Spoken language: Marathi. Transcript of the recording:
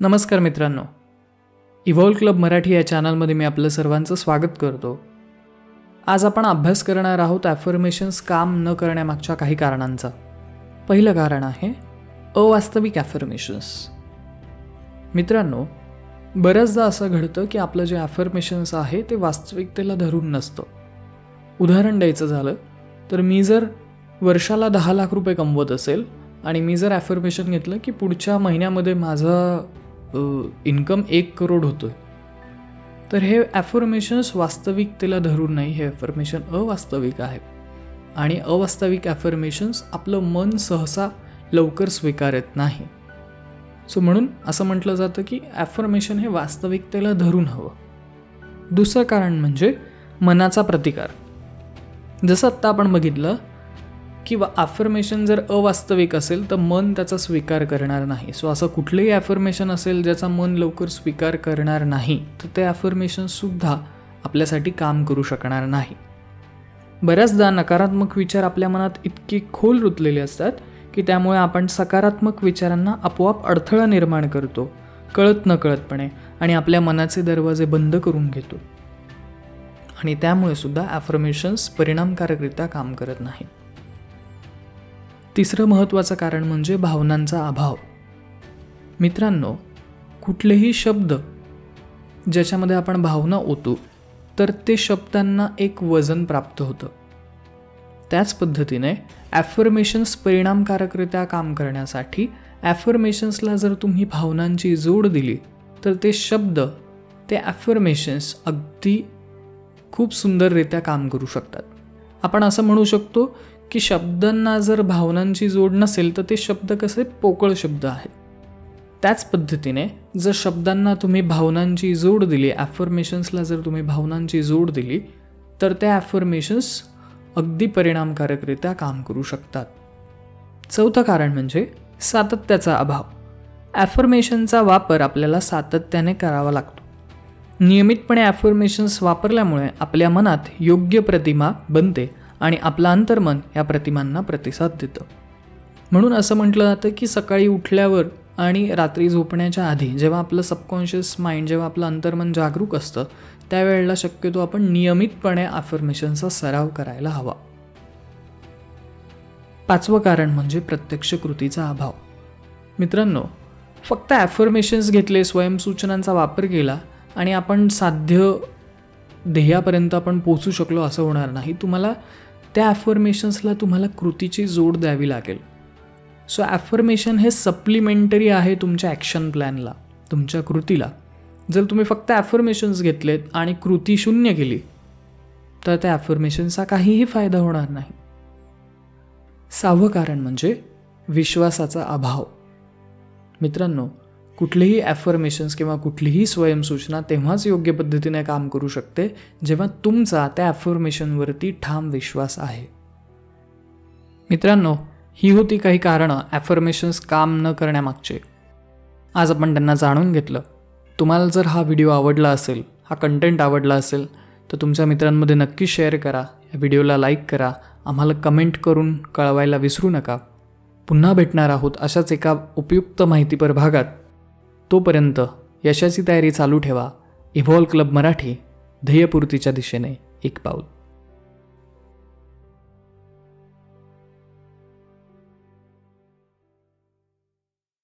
नमस्कार मित्रांनो. इव्हॉल क्लब मराठी या चॅनलमध्ये मी आपलं सर्वांचं स्वागत करतो. आज आपण अभ्यास करणार आहोत ॲफर्मेशन्स काम न करण्यामागच्या काही कारणांचा. पहिलं कारण आहे अवास्तविक ॲफर्मेशन्स मित्रांनो बऱ्याचदा असं घडतं की आपलं जे ॲफर्मेशन्स आहे ते वास्तविकतेला धरून नसतं. उदाहरण द्यायचं झालं तर मी जर वर्षाला दहा लाख रुपये कमवत असेल आणि मी जर ॲफर्मेशन घेतलं की पुढच्या महिन्यामध्ये माझं इन्कम एक करोड होतो तर हे ॲफर्मेशन्स वास्तविकतेला धरून नाही हे ॲफर्मेशन अवास्तविक आहे आणि अवास्तविक ॲफर्मेशन्स आपलं मन सहसा लवकर स्वीकारत नाही. सो म्हणून असं म्हटलं जातं की ॲफर्मेशन हे वास्तविकतेला धरून हवं. दुसरं कारण म्हणजे मनाचा प्रतिकार. जसं आत्ता आपण बघितलं किंवा ॲफर्मेशन जर अवास्तविक असेल तर मन त्याचा स्वीकार करणार नाही. सो असं कुठलंही ॲफर्मेशन असेल ज्याचा मन लवकर स्वीकार करणार नाही तर ते ॲफर्मेशनसुद्धा आपल्यासाठी काम करू शकणार नाही. बऱ्याचदा नकारात्मक विचार आपल्या मनात इतके खोल रुतलेले असतात की त्यामुळे आपण सकारात्मक विचारांना आपोआप अडथळा निर्माण करतो कळत नकळतपणे आणि आपल्या मनाचे दरवाजे बंद करून घेतो. आणि त्यामुळे सुद्धा ॲफर्मेशन्स परिणामकारकरित्या काम करत नाहीत. तिसरं महत्त्वाचं कारण म्हणजे भावनांचा अभाव. मित्रांनो कुठलेही शब्द ज्याच्यामध्ये आपण भावना ओतू तर ते शब्दांना एक वजन प्राप्त होतं. त्याच पद्धतीने ॲफर्मेशन्स परिणामकारकरित्या काम करण्यासाठी ॲफर्मेशन्सला जर तुम्ही भावनांची जोड दिली तर ते शब्द ते ॲफर्मेशन्स अगदी खूप सुंदररित्या काम करू शकतात. आपण असं म्हणू शकतो की शब्दांना जर भावनांची जोड नसेल तर ते शब्द कसे? पोकळ शब्द आहेत. त्याच पद्धतीने जर शब्दांना तुम्ही भावनांची जोड दिली ॲफर्मेशन्सला जर तुम्ही भावनांची जोड दिली तर त्या ॲफर्मेशन्स अगदी परिणामकारकरित्या काम करू शकतात. चौथं कारण म्हणजे सातत्याचा अभाव. ॲफर्मेशनचा वापर आपल्याला सातत्याने करावा लागतो. नियमितपणे ॲफर्मेशन्स वापरल्यामुळे आपल्या मनात योग्य प्रतिमा बनते. आणि आपलं अंतर्मन या प्रतिमांना प्रतिसाद देतं. म्हणून असं म्हटलं जातं की सकाळी उठल्यावर आणि रात्री झोपण्याच्या आधी जेव्हा आपलं सबकॉन्शियस माइंड जेव्हा आपलं अंतर्मन जागरूक असतं त्यावेळेला शक्यतो आपण नियमितपणे ॲफर्मेशनचा सराव करायला हवा. पाचवं कारण म्हणजे प्रत्यक्ष कृतीचा अभाव. मित्रांनो फक्त ॲफर्मेशन्स घेतले स्वयंसूचनांचा वापर केला आणि आपण साध्य ध्येयापर्यंत आपण पोचू शकलो असं होणार नाही. तुम्हाला त्या ॲफर्मेशन्सला तुम्हाला कृतीची जोड द्यावी लागेल. सो ॲफर्मेशन हे सप्लिमेंटरी आहे तुमच्या ॲक्शन प्लॅनला तुमच्या कृतीला. जर तुम्ही फक्त ॲफर्मेशन्स घेतलेत आणि कृती शून्य केली तर त्या ॲफर्मेशनचा काहीही फायदा होणार नाही. सहावं कारण म्हणजे विश्वासाचा अभाव. मित्रांनो कुठलेही ॲफर्मेशन्स किंवा कुठलीही स्वयंसूचना तेव्हाच योग्य पद्धतीने काम करू शकते जेव्हा तुमचा त्या ॲफर्मेशनवरती ठाम विश्वास आहे. मित्रांनो ही होती काही कारणं ॲफर्मेशन्स काम न करण्यामागचे. आज आपण त्यांना जाणून घेतलं. तुम्हाला जर हा व्हिडिओ आवडला असेल हा कंटेंट आवडला असेल तर तुमच्या मित्रांमध्ये नक्की शेअर करा या व्हिडिओला लाईक करा आम्हाला कमेंट करून कळवायला विसरू नका. पुन्हा भेटणार आहोत अशाच एका उपयुक्त माहितीपर भागात. तोपर्यंत यशाची तयारी चालू ठेवा. इव्हॉल्व क्लब मराठी ध्येयपूर्तीच्या दिशेने एक पाऊल.